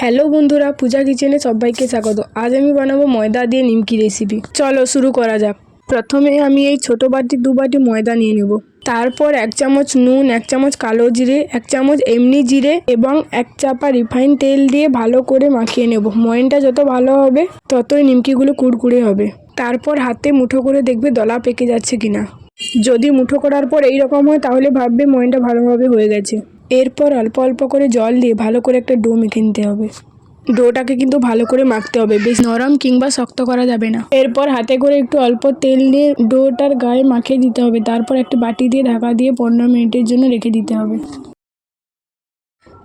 Hello বন্ধুরা, পূজা কিচেনে সবাইকে স্বাগত। আজ আমি বানাবো ময়দা দিয়ে নিমকি রেসিপি চলো শুরু করা যাক। প্রথমে আমি এই ছোট বাটি, দু বাটি ময়দা নিয়ে নেব। তারপর এক চামচ নুন, এক চামচ কালো জিরে, এক চামচ এমনি জিরে এবং এক চাপা রিফাইন তেল দিয়ে ভালো করে মাখিয়ে নেব। ময়নটা যত ভালো হবে, ততই নিমকিগুলো কুড়কুড়ে হবে। তারপর হাতে মুঠো করে দেখবে দলা পেকে যাচ্ছে কিনা। যদি মুঠো করার পর এই রকম হয়, তাহলে ভাববে ময়নটা ভালোভাবে হয়ে গেছে। এরপর অল্প অল্প করে জল দিয়ে ভালো করে একটা ডো মেখে নিতে হবে। ডোটাকে কিন্তু ভালো করে মাখতে হবে, বেশ নরম কিংবা শক্ত করা যাবে না। এরপর হাতে করে একটু অল্প তেল দিয়ে ডোটার গায়ে মাখিয়ে দিতে হবে, তারপর একটা বাটি দিয়ে ঢাকা দিয়ে পনেরো মিনিটের জন্য রেখে দিতে হবে।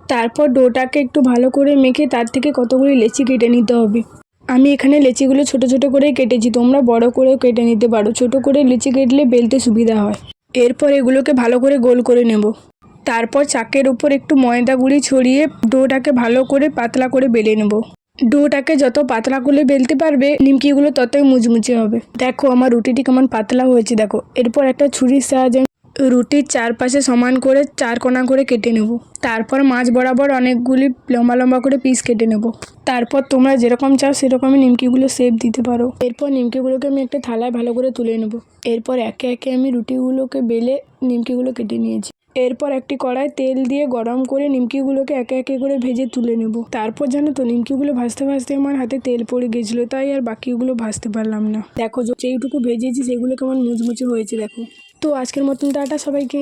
তারপর ডোটাকে একটু ভালো করে মেখে তার থেকে কতগুলি লেচি কেটে নিতে হবে। আমি এখানে লেচিগুলো ছোট ছোট করেই কেটেছি, তোমরা বড় করেও কেটে নিতে পারো। ছোট করে লিচি কেটলে বেলতে সুবিধা হয়। এরপর এগুলোকে ভালো করে গোল করে নেব। তারপর চাকের উপর একটু ময়দা গুঁড়ি ছড়িয়ে ডোটাকে ভালো করে পাতলা করে বেলে নেব। ডোটাকে যত পাতলা করে বেলতে পারবে, নিমকিগুলো ততই মুচমুচে হবে। দেখো আমার রুটিটি কেমন পাতলা হয়েছে, দেখো। এরপর একটা ছুরির সাহায্যে রুটির চারপাশে সমান করে চার কোনা করে কেটে নেব। তারপর মাছ বরাবর অনেকগুলি লম্বা লম্বা করে পিস কেটে নেব। তারপর তোমরা যেরকম চাও সেরকমই নিমকিগুলো শেপ দিতে পারো। এরপর নিমকিগুলোকে আমি একটা থালায় ভালো করে তুলে নেব। এরপর একে একে আমি রুটিগুলোকে বেলে নিমকিগুলো কেটে নিয়েছি। এরপর একটি কড়াই তেল দিয়ে গরম করে নিমকিগুলোকে একে একে করে ভেজে তুলে নেব। তারপর জানো তো, নিমকিগুলো ভাজতে ভাজতে আমার হাতে তেল পড়ে গেছিল, তাই আর বাকিগুলো ভাজতে পারলাম না। দেখো যেইটুকু ভেজেছি সেগুলো কেমন মুচমুচে হয়েছে, দেখো। তো আজকের মতন টাটা সবাইকে।